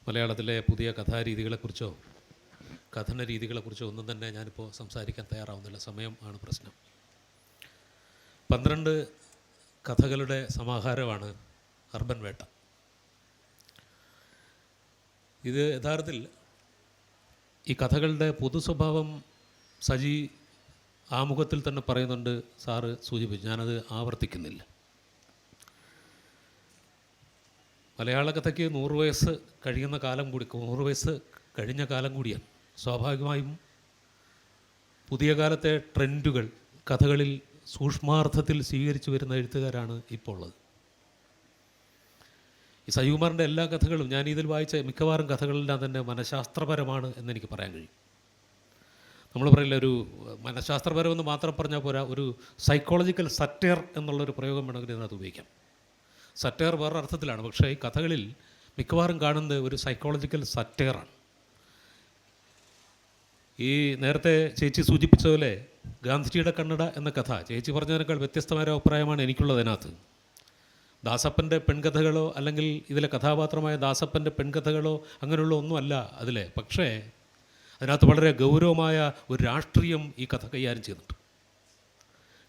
മലയാളത്തിലെ പുതിയ കഥാരീതികളെക്കുറിച്ചോ കഥന രീതികളെക്കുറിച്ച് ഒന്നും തന്നെ ഞാനിപ്പോൾ സംസാരിക്കാൻ തയ്യാറാവുന്നില്ല. സമയം ആണ് പ്രശ്നം. പന്ത്രണ്ട് കഥകളുടെ സമാഹാരമാണ് അർബൻ വേട്ട. ഇത് യഥാർത്ഥത്തിൽ ഈ കഥകളുടെ പൊതു സ്വഭാവം സജി ആമുഖത്തിൽ തന്നെ പറയുന്നുണ്ട് സാറ് സൂചിപ്പിച്ചു. ഞാനത് ആവർത്തിക്കുന്നില്ല. മലയാള കഥയ്ക്ക് നൂറ് വയസ്സ് കഴിയുന്ന കാലം കൂടി നൂറ് വയസ്സ് കഴിഞ്ഞ കാലം കൂടിയാണ്. സ്വാഭാവികമായും പുതിയ കാലത്തെ ട്രെൻഡുകൾ കഥകളിൽ സൂക്ഷ്മാർത്ഥത്തിൽ സ്വീകരിച്ചു വരുന്ന എഴുത്തുകാരാണ് ഇപ്പോൾ ഉള്ളത്. ഈ സയ്യുമാറിന്റെ എല്ലാ കഥകളും ഞാൻ ഇതിൽ വായിച്ച മിക്കവാറും കഥകളെല്ലാം തന്നെ മനഃശാസ്ത്രപരമാണ് എന്നെനിക്ക് പറയാൻ കഴിയും. നമ്മൾ പറയില്ല ഒരു മനഃശാസ്ത്രപരമെന്ന് മാത്രം പറഞ്ഞാൽ പോരാ ഒരു സൈക്കോളജിക്കൽ സറ്റയർ എന്നുള്ളൊരു പ്രയോഗം വേണമെങ്കിൽ ഇതിനകത്ത് ഉപയോഗിക്കാം. സറ്റയർ വേറെ അർത്ഥത്തിലാണ് പക്ഷേ ഈ കഥകളിൽ മിക്കവാറും കാണുന്നത് ഒരു സൈക്കോളജിക്കൽ സറ്റയറാണ് ഈ നേരത്തെ ചേച്ചി സൂചിപ്പിച്ച പോലെ ഗാന്ധിജിയുടെ കണ്ണട എന്ന കഥ. ചേച്ചി പറഞ്ഞതിനേക്കാൾ വ്യത്യസ്തമായ അഭിപ്രായമാണ് എനിക്കുള്ളത് അതിനകത്ത്. ദാസപ്പന്റെ പെൺകഥകളോ അല്ലെങ്കിൽ ഇതിലെ കഥാപാത്രമായ ദാസപ്പന്റെ പെൺകഥകളോ അങ്ങനെയുള്ള ഒന്നുമല്ല അതിലെ. പക്ഷേ അതിനകത്ത് വളരെ ഗൗരവമായ ഒരു രാഷ്ട്രീയം ഈ കഥ കൈകാര്യം ചെയ്തിട്ടുണ്ട്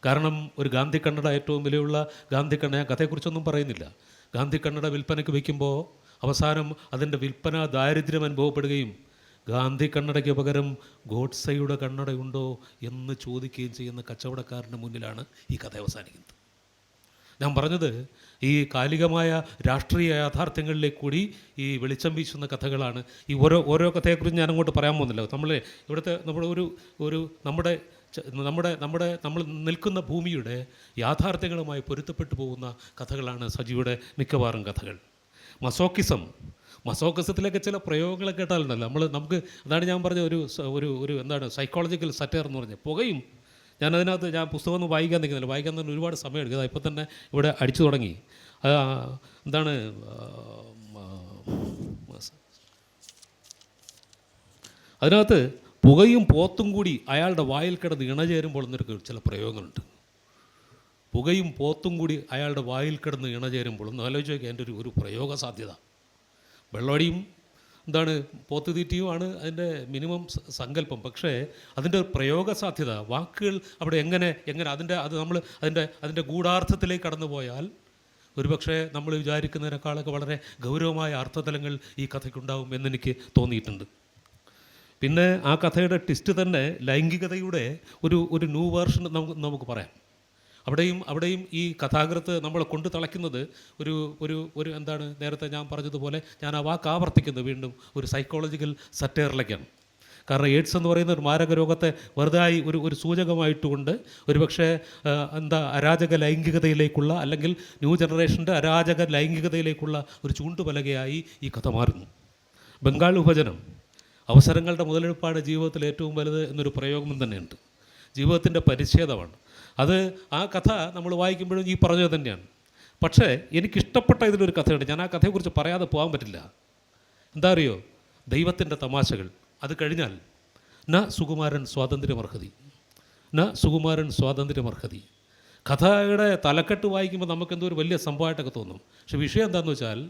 കാരണം ഒരു ഗാന്ധി കണ്ണട ഏറ്റവും വിലയുള്ള ഗാന്ധി കണ്ണ. കഥയെക്കുറിച്ചൊന്നും പറയുന്നില്ല. ഗാന്ധി കണ്ണട വിൽപ്പനയ്ക്ക് വയ്ക്കുമ്പോൾ അവസാനം അതിന്റെ വിൽപ്പന ദാരിദ്ര്യം അനുഭവപ്പെടുകയും ഗാന്ധി കണ്ണടയ്ക്ക് പകരം ഗോഡ്സയുടെ കണ്ണടയുണ്ടോ എന്ന് ചോദിക്കുകയും ചെയ്യുന്ന കച്ചവടക്കാരന്റെ മുന്നിലാണ് ഈ കഥ അവസാനിക്കുന്നത്. ഞാൻ പറഞ്ഞത് ഈ കാലികമായ രാഷ്ട്രീയ യാഥാർത്ഥ്യങ്ങളിലേക്ക് കൂടി ഈ വെളിച്ചം വീശുന്ന കഥകളാണ്. ഈ ഓരോ ഓരോ കഥയെക്കുറിച്ച് ഞാൻ അങ്ങോട്ട് പറയാൻ പോകുന്നില്ല. നമ്മൾ ഇവിടുത്തെ നമ്മുടെ ഒരു ഒരു നമ്മുടെ നമ്മുടെ നമ്മുടെ നമ്മൾ നിൽക്കുന്ന ഭൂമിയുടെ യാഥാർത്ഥ്യങ്ങളുമായി പൊരുത്തപ്പെട്ടു പോകുന്ന കഥകളാണ് സജിയുടെ മിക്കവാറും കഥകൾ. മസോക്കിസം മസോക്കിസത്തിലൊക്കെ ചില പ്രയോഗങ്ങളെ കേട്ടാലുണ്ടല്ലോ. നമ്മൾ നമുക്ക് അതാണ് ഞാൻ പറഞ്ഞ ഒരു ഒരു ഒരു എന്താണ് സൈക്കോളജിക്കൽ സറ്റയർ എന്ന് പറഞ്ഞത് പുകയും. ഞാൻ അതിനകത്ത് ഞാൻ പുസ്തകം ഒന്നും വായിക്കാൻ നിൽക്കുന്നില്ല. വായിക്കാൻ തന്നെ ഒരുപാട് സമയം എടുക്കുക ഇപ്പം തന്നെ ഇവിടെ അടിച്ചു തുടങ്ങി. അത് എന്താണ് അതിനകത്ത് പുകയും പോത്തും കൂടി അയാളുടെ വായിൽ കിടന്ന് ഇണചേരുമ്പോൾ എന്നൊരു ചില പ്രയോഗങ്ങളുണ്ട്. പുകയും പോത്തും കൂടി അയാളുടെ വായിൽ കിടന്ന് ഇണചേരുമ്പോൾ ഒന്ന് ആലോചിച്ച് എന്റെ ഒരു ഒരു പ്രയോഗ സാധ്യത വെള്ളമടിയും എന്താണ് പോത്ത് തീറ്റിയുമാണ് അതിന്റെ മിനിമം സങ്കല്പം. പക്ഷേ അതിന്റെ പ്രയോഗ സാധ്യത വാക്കുകൾ അവിടെ എങ്ങനെ എങ്ങനെ അതിന്റെ അത് നമ്മൾ അതിന്റെ അതിന്റെ ഗൂഢാർത്ഥത്തിലേക്ക് കടന്നു പോയാൽ ഒരുപക്ഷെ നമ്മൾ വിചാരിക്കുന്നതിനേക്കാളൊക്കെ വളരെ ഗൗരവമായ അർത്ഥതലങ്ങൾ ഈ കഥയ്ക്കുണ്ടാവും എന്നെനിക്ക് തോന്നിയിട്ടുണ്ട്. പിന്നെ ആ കഥയുടെ ട്വിസ്റ്റ് തന്നെ ലൈംഗികതയുടെ ഒരു ഒരു ന്യൂ വേർഷൻ നമുക്ക് നമുക്ക് പറയാം. അവിടെയും അവിടെയും ഈ കഥാകൃത്ത് നമ്മളെ കൊണ്ടു തളയ്ക്കുന്നത് ഒരു ഒരു ഒരു എന്താണ് നേരത്തെ ഞാൻ പറഞ്ഞതുപോലെ ഞാൻ ആ വാക്ക് ആവർത്തിക്കുന്നത് വീണ്ടും ഒരു സൈക്കോളജിക്കൽ സറ്റയറിലേക്കാണ് കാരണം എയ്ഡ്സ് എന്ന് പറയുന്ന ഒരു മാരക രോഗത്തെ വെറുതായി ഒരു ഒരു സൂചകമായിട്ടുകൊണ്ട് ഒരുപക്ഷെ പക്ഷേ എന്താ അരാജക ലൈംഗികതയിലേക്കുള്ള അല്ലെങ്കിൽ ന്യൂ ജനറേഷന്റെ അരാജക ലൈംഗികതയിലേക്കുള്ള ഒരു ചൂണ്ടുപലകയായി ഈ കഥ മാറുന്നു. ബംഗാൾ വിഭജനം അവസരങ്ങളുടെ മുതലെടുപ്പാണ് ജീവിതത്തിൽ ഏറ്റവും വലുത് എന്നൊരു പ്രയോഗം തന്നെയുണ്ട്. ജീവിതത്തിന്റെ പരിച്ഛേദമാണ്. അത് ആ കഥ നമ്മൾ വായിക്കുമ്പോഴും ഈ പറഞ്ഞത് തന്നെയാണ്. പക്ഷേ എനിക്കിഷ്ടപ്പെട്ട ഇതിലൊരു കഥയുണ്ട്. ഞാൻ ആ കഥയെക്കുറിച്ച് പറയാതെ പോകാൻ പറ്റില്ല. എന്താ അറിയോ? ദൈവത്തിന്റെ തമാശകൾ. അത് കഴിഞ്ഞാൽ ന സുകുമാരൻ സ്വാതന്ത്ര്യമർഹതി. ന സുകുമാരൻ സ്വാതന്ത്ര്യമർഹതി. കഥയുടെ തലക്കെട്ട് വായിക്കുമ്പോൾ നമുക്കെന്തോ ഒരു വലിയ സംഭവമായിട്ടൊക്കെ തോന്നും. പക്ഷെ വിഷയം എന്താണെന്ന് വെച്ചാൽ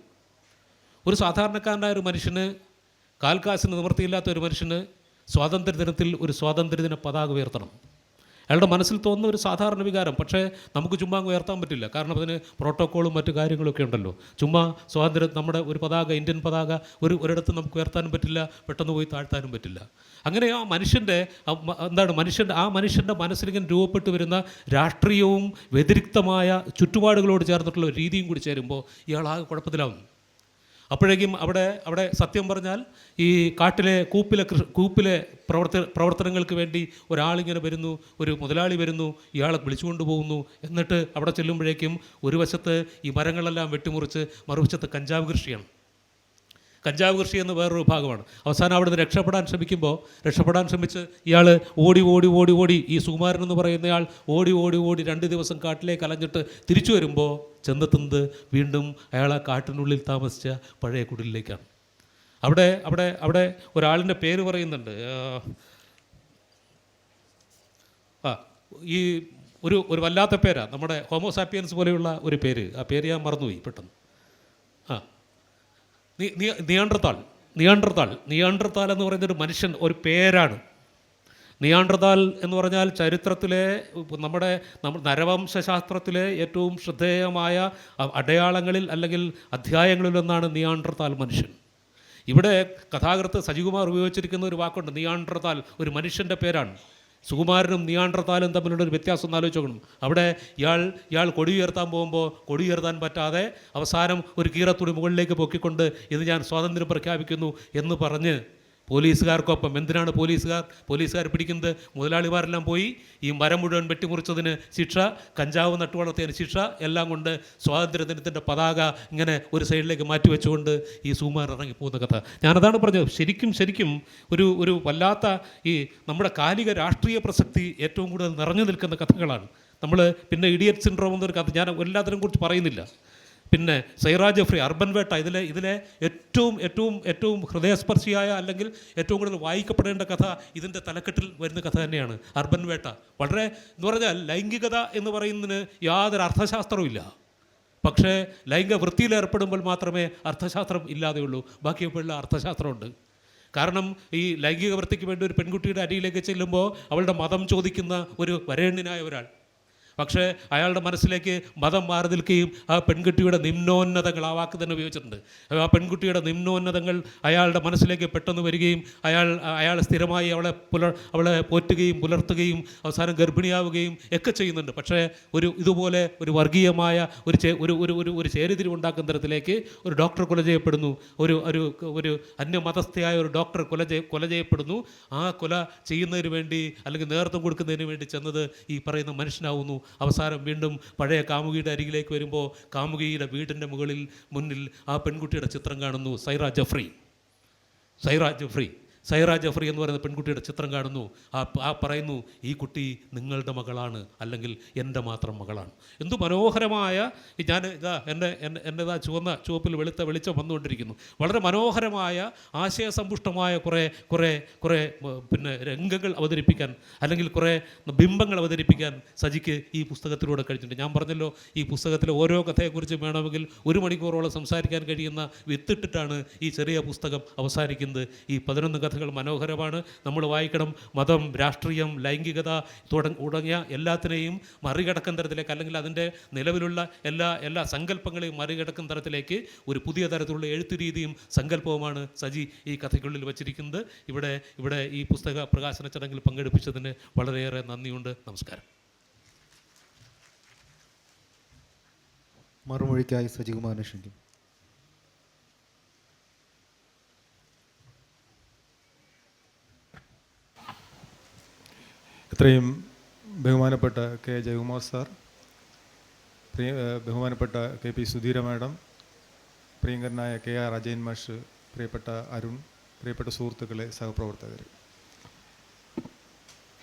ഒരു സാധാരണക്കാരനായ ഒരു മനുഷ്യന് കാൽക്കാശിന് നിവൃത്തിയില്ലാത്ത ഒരു മനുഷ്യന് സ്വാതന്ത്ര്യദിനത്തിൽ ഒരു സ്വാതന്ത്ര്യദിന പതാക ഉയർത്തണം. അയാളുടെ മനസ്സിൽ തോന്നുന്ന ഒരു സാധാരണ വികാരം. പക്ഷേ നമുക്ക് ചുമ്മാ അങ്ങ് ഉയർത്താൻ പറ്റില്ല. കാരണം അതിന് പ്രോട്ടോക്കോളും മറ്റു കാര്യങ്ങളൊക്കെ ഉണ്ടല്ലോ. ചുമ്മാ സ്വാതന്ത്ര്യം നമ്മുടെ ഒരു പതാക ഇന്ത്യൻ പതാക ഒരു ഒരിടത്ത് നമുക്ക് ഉയർത്താനും പറ്റില്ല പെട്ടെന്ന് പോയി താഴ്ത്താനും പറ്റില്ല. അങ്ങനെ ആ മനുഷ്യന്റെ എന്താണ് മനുഷ്യന്റെ ആ മനുഷ്യന്റെ മനസ്സിലിങ്ങനെ രൂപപ്പെട്ട് വരുന്ന രാഷ്ട്രീയവും വ്യതിരിക്തമായ ചുറ്റുപാടുകളോട് ചേർന്നിട്ടുള്ള രീതിയും കൂടി ചേരുമ്പോൾ ഇയാൾ ആകെ അപ്പോഴേക്കും അവിടെ അവിടെ സത്യം പറഞ്ഞാൽ ഈ കാട്ടിലെ കൂപ്പിലെ കൂപ്പിലെ പ്രവർത്ത പ്രവർത്തനങ്ങൾക്ക് വേണ്ടി ഒരാളിങ്ങനെ വരുന്നു ഒരു മുതലാളി വരുന്നു ഇയാളെ വിളിച്ചുകൊണ്ട് പോകുന്നു. എന്നിട്ട് അവിടെ ചെല്ലുമ്പോഴേക്കും ഒരു വശത്ത് ഈ മരങ്ങളെല്ലാം വെട്ടിമുറിച്ച് മറുവശത്ത് കഞ്ചാവ് കൃഷിയാണ്. കഞ്ചാവ് കൃഷി എന്ന് വേറൊരു വിഭാഗമാണ്. അവസാനം അവിടെ നിന്ന് രക്ഷപ്പെടാൻ ശ്രമിക്കുമ്പോൾ രക്ഷപ്പെടാൻ ശ്രമിച്ച് ഇയാൾ ഓടി ഓടി ഓടി ഓടി ഈ സുകുമാരൻ എന്ന് പറയുന്നയാൾ ഓടി ഓടി ഓടി രണ്ട് ദിവസം കാട്ടിലേക്ക് അലഞ്ഞിട്ട് തിരിച്ചു വരുമ്പോൾ ചെന്നെത്തുന്നത് വീണ്ടും അയാൾ ആ കാട്ടിനുള്ളിൽ താമസിച്ച പഴയ കുടിലിലേക്കാണ്. അവിടെ അവിടെ അവിടെ ഒരാളിന്റെ പേര് പറയുന്നുണ്ട്. ആ, ഈ ഒരു ഒരു വല്ലാത്ത പേരാണ് നമ്മുടെ ഹോമോസാപ്പിയൻസ് പോലെയുള്ള ഒരു പേര്. ആ പേര് ഞാൻ മറന്നുപോയി പെട്ടെന്ന്. ആ. നിയാണ്ടർത്താൽ നിയാണ്ടർത്താൾ നിയാണ്ടർത്താൾ എന്ന് പറയുന്ന ഒരു മനുഷ്യൻ ഒരു പേരാണ്. നിയാണ്ടർത്താൽ എന്ന് പറഞ്ഞാൽ ചരിത്രത്തിലെ നമ്മുടെ നരവംശാസ്ത്രത്തിലെ ഏറ്റവും ശ്രദ്ധേയമായ അടയാളങ്ങളിൽ അല്ലെങ്കിൽ അധ്യായങ്ങളിലൊന്നാണ് നിയാണ്ടർത്താൽ മനുഷ്യൻ. ഇവിടെ കഥാകൃത്ത് സജികുമാർ ഉപയോഗിച്ചിരിക്കുന്ന ഒരു വാക്കുണ്ട് നിയാണ്ടർത്താൽ ഒരു മനുഷ്യന്റെ പേരാണ്. സുകുമാരനും നിയാണ്ടർത്താലും തമ്മിലുള്ള ഒരു വ്യത്യാസം ഒന്ന് ആലോചിച്ച് നോക്കണം. അവിടെ ഇയാൾ ഇയാൾ കൊടി ഉയർത്താൻ പോകുമ്പോൾ കൊടി ഉയർത്താൻ പറ്റാതെ അവസാനം ഒരു കീറത്തുണി മുകളിലേക്ക് പൊക്കിക്കൊണ്ട് ഇത് ഞാൻ സ്വാതന്ത്ര്യം പ്രഖ്യാപിക്കുന്നു എന്ന് പറഞ്ഞ് പോലീസുകാർക്കൊപ്പം. എന്തിനാണ് പോലീസുകാർ? പോലീസുകാർ പിടിക്കുന്നത്? മുതലാളിമാരെല്ലാം പോയി ഈ മരം മുഴുവൻ വെട്ടിമുറിച്ചതിന് ശിക്ഷ കഞ്ചാവ് നട്ടു വളർത്തിയതിന് ശിക്ഷ എല്ലാം കൊണ്ട് സ്വാതന്ത്ര്യദിനത്തിന്റെ പതാക ഇങ്ങനെ ഒരു സൈഡിലേക്ക് മാറ്റി വെച്ചുകൊണ്ട് ഈ സുമാർ ഇറങ്ങിപ്പോകുന്ന കഥ. ഞാനതാണ് പറഞ്ഞത് ശരിക്കും ശരിക്കും ഒരു ഒരു വല്ലാത്ത ഈ നമ്മുടെ കാലിക രാഷ്ട്രീയ പ്രസക്തി ഏറ്റവും കൂടുതൽ നിറഞ്ഞു നിൽക്കുന്ന കഥകളാണ്. നമ്മൾ പിന്നെ ഇഡിയറ്റ് സിൻഡ്രോം എന്നൊരു കഥ ഞാൻ എല്ലാത്തിനും കുറിച്ച് പറയുന്നില്ല. പിന്നെ സൈറാ ജഫ്രി അർബൻ വേട്ട ഇതിലെ ഇതിലെ ഏറ്റവും ഏറ്റവും ഏറ്റവും ഹൃദയസ്പർശിയായ അല്ലെങ്കിൽ ഏറ്റവും കൂടുതൽ വായിക്കപ്പെടേണ്ട കഥ ഇതിന്റെ തലക്കെട്ടിൽ വരുന്ന കഥ തന്നെയാണ് അർബൻ വേട്ട. വളരെ എന്ന് പറഞ്ഞാൽ ലൈംഗികത എന്ന് പറയുന്നതിന് യാതൊരു അർത്ഥശാസ്ത്രവും ഇല്ല. പക്ഷേ ലൈംഗിക വൃത്തിയിൽ ഏർപ്പെടുമ്പോൾ മാത്രമേ അർത്ഥശാസ്ത്രം ഇല്ലാതെയുള്ളൂ ബാക്കിയപ്പോഴുള്ള അർത്ഥശാസ്ത്രമുണ്ട്. കാരണം ഈ ലൈംഗിക വൃത്തിക്ക് വേണ്ടി ഒരു പെൺകുട്ടിയുടെ അടിയിലേക്ക് ചെല്ലുമ്പോൾ അവളുടെ മതം ചോദിക്കുന്ന ഒരു വരേണ്യനായ ഒരാൾ പക്ഷേ അയാളുടെ മനസ്സിലേക്ക് മതം മാറി നിൽക്കുകയും ആ പെൺകുട്ടിയുടെ നിമ്നോന്നതങ്ങൾ ആ വാക്ക് തന്നെ ഉപയോഗിച്ചിട്ടുണ്ട്. ആ പെൺകുട്ടിയുടെ നിമ്നോന്നതങ്ങൾ അയാളുടെ മനസ്സിലേക്ക് പെട്ടെന്ന് വരികയും അയാൾ അയാൾ സ്ഥിരമായി അവളെ പുലർ അവളെ പോറ്റുകയും പുലർത്തുകയും അവസാനം ഗർഭിണിയാവുകയും ഒക്കെ ചെയ്യുന്നുണ്ട്. പക്ഷേ ഒരു ഇതുപോലെ ഒരു വർഗീയമായ ഒരു ഒരു ഒരു ഒരു ഒരു ചേരിതിരിവുണ്ടാക്കുന്ന തരത്തിലേക്ക് ഒരു ഡോക്ടർ കൊല ചെയ്യപ്പെടുന്നു. ഒരു ഒരു ഒരു അന്യമതസ്ഥയായ ഒരു ഡോക്ടർ കൊല ചെയ്യ കൊല ചെയ്യപ്പെടുന്നു. ആ കൊല ചെയ്യുന്നതിന് വേണ്ടി അല്ലെങ്കിൽ നേതൃത്വം കൊടുക്കുന്നതിന് വേണ്ടി ചെന്നത് ഈ പറയുന്ന മനുഷ്യനാവുന്നു. അവസാനം വീണ്ടും പഴയ കാമുകിയുടെ അരികിലേക്ക് വരുമ്പോൾ കാമുകിയുടെ വീടിന്റെ മുകളിൽ മുന്നിൽ ആ പെൺകുട്ടിയുടെ ചിത്രം കാണുന്നു. സൈറ ജഫ്രി. സൈറ ജഫ്രി. സൈറ ജഫറി എന്ന് പറയുന്ന പെൺകുട്ടിയുടെ ചിത്രം കാണുന്നു. ആ ആ പറയുന്നു ഈ കുട്ടി നിങ്ങളുടെ മകളാണ് അല്ലെങ്കിൽ എന്റെ മാത്രം മകളാണ്. എന്തു മനോഹരമായ ഞാൻ ഇതാ എന്റെ എന്റെ എന്റെതാ ചുവന്ന ചുവപ്പിൽ വെളുത്ത വെളിച്ചം വന്നുകൊണ്ടിരിക്കുന്നു. വളരെ മനോഹരമായ ആശയസമ്പുഷ്ടമായ കുറേ കുറേ കുറേ പിന്നെ രംഗങ്ങൾ അവതരിപ്പിക്കാൻ അല്ലെങ്കിൽ കുറേ ബിംബങ്ങൾ അവതരിപ്പിക്കാൻ സജിക്ക് ഈ പുസ്തകത്തിലൂടെ കഴിഞ്ഞിട്ടുണ്ട്. ഞാൻ പറഞ്ഞല്ലോ ഈ പുസ്തകത്തിലെ ഓരോ കഥയെക്കുറിച്ചും വേണമെങ്കിൽ ഒരു മണിക്കൂറോളം സംസാരിക്കാൻ കഴിയുന്ന വിത്തിട്ടിട്ടാണ് ഈ ചെറിയ പുസ്തകം അവസാനിക്കുന്നത്. ഈ പതിനൊന്ന് കഥകൾ മനോഹരമാണ്. നമ്മൾ വായിക്കണം. മതം രാഷ്ട്രീയം ലൈംഗികത തുടങ്ങ തുടങ്ങിയ എല്ലാത്തിനെയും മറികടക്കുന്ന തരത്തിലേക്ക് അല്ലെങ്കിൽ അതിന്റെ നിലവിലുള്ള എല്ലാ എല്ലാ സങ്കല്പങ്ങളെയും മറികടക്കുന്ന തരത്തിലേക്ക് ഒരു പുതിയ തരത്തിലുള്ള എഴുത്തു രീതിയും സങ്കല്പവുമാണ് സജി ഈ കഥയ്ക്കുള്ളിൽ വച്ചിരിക്കുന്നത്. ഇവിടെ ഇവിടെ ഈ പുസ്തക പ്രകാശന ചടങ്ങിൽ പങ്കെടുപ്പിച്ചതിന് വളരെയേറെ നന്ദിയുണ്ട്. നമസ്കാരം. മറുമൊഴിക്കായി സജികുമാരനെ ക്ഷണിക്കും ഇത്രയും ബഹുമാനപ്പെട്ട കെ ജയകുമാർ സാർ പ്രിയ ബഹുമാനപ്പെട്ട കെ പി സുധീര മാഡം പ്രിയങ്കരനായ കെ ആർ അജയൻ മാഷ് പ്രിയപ്പെട്ട അരുൺ പ്രിയപ്പെട്ട സുഹൃത്തുക്കളെ സഹപ്രവർത്തകർ.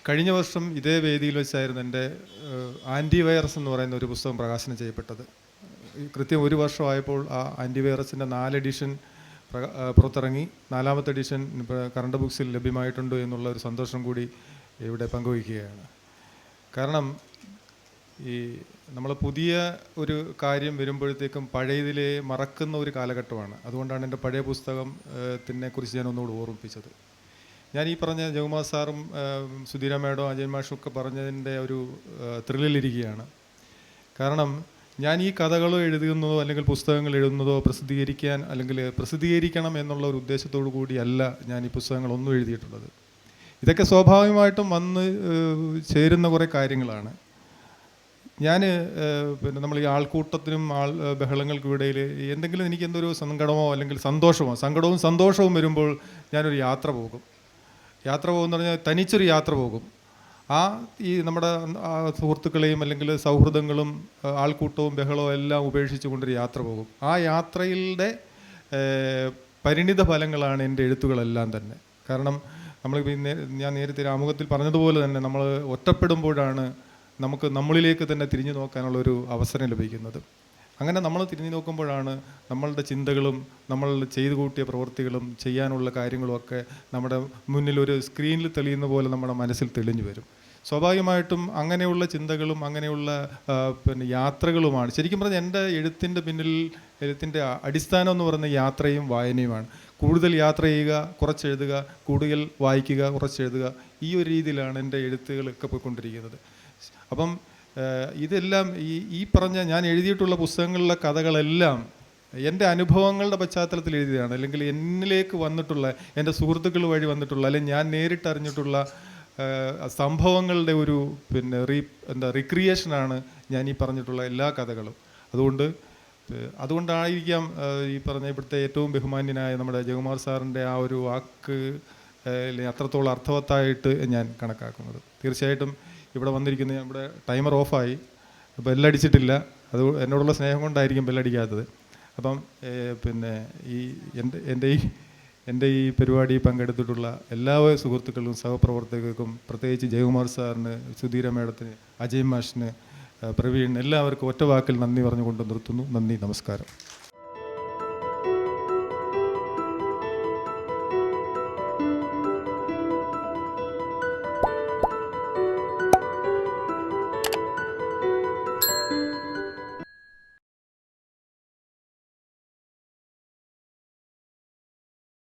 കഴിഞ്ഞ വർഷം ഇതേ വേദിയിൽ വെച്ചായിരുന്നു എന്റെ ആന്റി വൈറസ് എന്ന് പറയുന്ന ഒരു പുസ്തകം പ്രകാശനം ചെയ്യപ്പെട്ടത്. കൃത്യം ഒരു വർഷമായപ്പോൾ ആ ആന്റി വൈറസിന്റെ നാല് എഡിഷൻ പുറത്തിറങ്ങി. നാലാമത്തെ എഡിഷൻ കറണ്ട് ബുക്സിൽ ലഭ്യമായിട്ടുണ്ട് എന്നുള്ള ഒരു സന്തോഷം കൂടി ഇവിടെ പങ്കുവയ്ക്കുകയാണ്. കാരണം ഈ നമ്മൾ പുതിയ ഒരു കാര്യം വരുമ്പോഴത്തേക്കും പഴയതിലെ മറക്കുന്ന ഒരു കാലഘട്ടമാണ്. അതുകൊണ്ടാണ് എന്റെ പഴയ പുസ്തകം ത്തിനെ കുറിച്ച് ഞാൻ ഒന്നുകൂടി ഓർമ്മിപ്പിച്ചത്. ഞാൻ ഈ പറഞ്ഞ ജഗുമാ സാറും സുധീര മേഡോ അജയൻ മാഷും ഒക്കെ പറഞ്ഞതിന്റെ ഒരു ത്രില്ലിലിരിക്കുകയാണ് കാരണം ഞാൻ ഈ കഥകൾ എഴുതുന്നതോ അല്ലെങ്കിൽ പുസ്തകങ്ങൾ എഴുതുന്നതോ പ്രസിദ്ധീകരിക്കാൻ അല്ലെങ്കിൽ പ്രസിദ്ധീകരിക്കണം എന്നുള്ള ഒരു ഉദ്ദേശത്തോടു കൂടിയല്ല ഞാൻ ഈ പുസ്തകങ്ങളൊന്നും എഴുതിയിട്ടുള്ളത്. ഇതൊക്കെ സ്വാഭാവികമായിട്ടും വന്ന് ചേരുന്ന കുറേ കാര്യങ്ങളാണ്. ഞാൻ പിന്നെ നമ്മൾ ഈ ആൾക്കൂട്ടത്തിനും ആൾ ബഹളങ്ങൾക്കും ഇടയിൽ എന്തെങ്കിലും എനിക്ക് എന്തൊരു സങ്കടമോ അല്ലെങ്കിൽ സന്തോഷമോ സങ്കടവും സന്തോഷവും വരുമ്പോൾ ഞാനൊരു യാത്ര പോകും. യാത്ര പോകുമെന്ന് പറഞ്ഞാൽ തനിച്ചൊരു യാത്ര പോകും. ആ ഈ നമ്മുടെ സുഹൃത്തുക്കളെയും അല്ലെങ്കിൽ സൗഹൃദങ്ങളും ആൾക്കൂട്ടവും ബഹളവും എല്ലാം ഉപേക്ഷിച്ചു കൊണ്ടൊരു യാത്ര പോകും. ആ യാത്രയിലെ പരിണിത ഫലങ്ങളാണ് എന്റെ എഴുത്തുകളെല്ലാം തന്നെ. കാരണം നമ്മൾ ഞാൻ നേരത്തെ ആമുഖത്തിൽ പറഞ്ഞതുപോലെ തന്നെ നമ്മൾ ഒറ്റപ്പെടുമ്പോഴാണ് നമുക്ക് നമ്മളിലേക്ക് തന്നെ തിരിഞ്ഞു നോക്കാനുള്ളൊരു അവസരം ലഭിക്കുന്നത്. അങ്ങനെ നമ്മൾ തിരിഞ്ഞു നോക്കുമ്പോഴാണ് നമ്മളുടെ ചിന്തകളും നമ്മൾ ചെയ്തു കൂട്ടിയ പ്രവൃത്തികളും ചെയ്യാനുള്ള കാര്യങ്ങളുമൊക്കെ നമ്മുടെ മുന്നിൽ ഒരു സ്ക്രീനിൽ തെളിയുന്ന പോലെ നമ്മുടെ മനസ്സിൽ തെളിഞ്ഞു വരും. സ്വാഭാവികമായിട്ടും അങ്ങനെയുള്ള ചിന്തകളും അങ്ങനെയുള്ള പിന്നെ യാത്രകളുമാണ്. ശരിക്കും പറഞ്ഞാൽ എന്റെ എഴുത്തിന്റെ പിന്നിൽ എഴുത്തിന്റെ അടിസ്ഥാനം എന്ന് പറയുന്ന യാത്രയും വായനയുമാണ്. കൂടുതൽ യാത്ര ചെയ്യുക കുറച്ച് എഴുതുക കൂടുതൽ വായിക്കുക കുറച്ച് എഴുതുക ഈ ഒരു രീതിയിലാണ് എന്റെ എഴുത്തുകളൊക്കെ പോയിക്കൊണ്ടിരിക്കുന്നത്. അപ്പം ഇതെല്ലാം ഈ ഈ പറഞ്ഞ ഞാൻ എഴുതിയിട്ടുള്ള പുസ്തകങ്ങളിലെ കഥകളെല്ലാം എന്റെ അനുഭവങ്ങളുടെ പശ്ചാത്തലത്തിൽ എഴുതിയതാണ്. അല്ലെങ്കിൽ എന്നിലേക്ക് വന്നിട്ടുള്ള എന്റെ സുഹൃത്തുക്കൾ വഴി വന്നിട്ടുള്ള അല്ലെങ്കിൽ ഞാൻ നേരിട്ടറിഞ്ഞിട്ടുള്ള സംഭവങ്ങളുടെ ഒരു പിന്നെ റീ എന്താ റിക്രിയേഷനാണ് ഞാൻ ഈ പറഞ്ഞിട്ടുള്ള എല്ലാ കഥകളും. അതുകൊണ്ട് അതുകൊണ്ടായിരിക്കാം ഈ പറഞ്ഞ ഇവിടുത്തെ ഏറ്റവും ബഹുമാന്യനായ നമ്മുടെ ജഗകുമാർ സാറിന്റെ ആ ഒരു വാക്ക് അത്രത്തോളം അർത്ഥവത്തായിട്ട് ഞാൻ കണക്കാക്കുന്നത്. തീർച്ചയായിട്ടും ഇവിടെ വന്നിരിക്കുന്ന നമ്മുടെ ടൈമർ ഓഫായി. ബെല്ലടിച്ചിട്ടില്ല. അത് എന്നോടുള്ള സ്നേഹം കൊണ്ടായിരിക്കും ബെല്ലടിക്കാത്തത്. അപ്പം പിന്നെ ഈ എന്റെ എന്റെ ഈ എന്റെ ഈ പരിപാടി പങ്കെടുത്തിട്ടുള്ള എല്ലാ സുഹൃത്തുക്കൾക്കും സഹപ്രവർത്തകർക്കും പ്രത്യേകിച്ച് ജയകുമാർ സാറിന് സുധീര മേഡത്തിന് അജയ് മാഷിന് പ്രവീൺ എല്ലാവർക്കും ഒറ്റ വാക്കിൽ നന്ദി പറഞ്ഞുകൊണ്ട് നിർത്തുന്നു. നന്ദി നമസ്കാരം.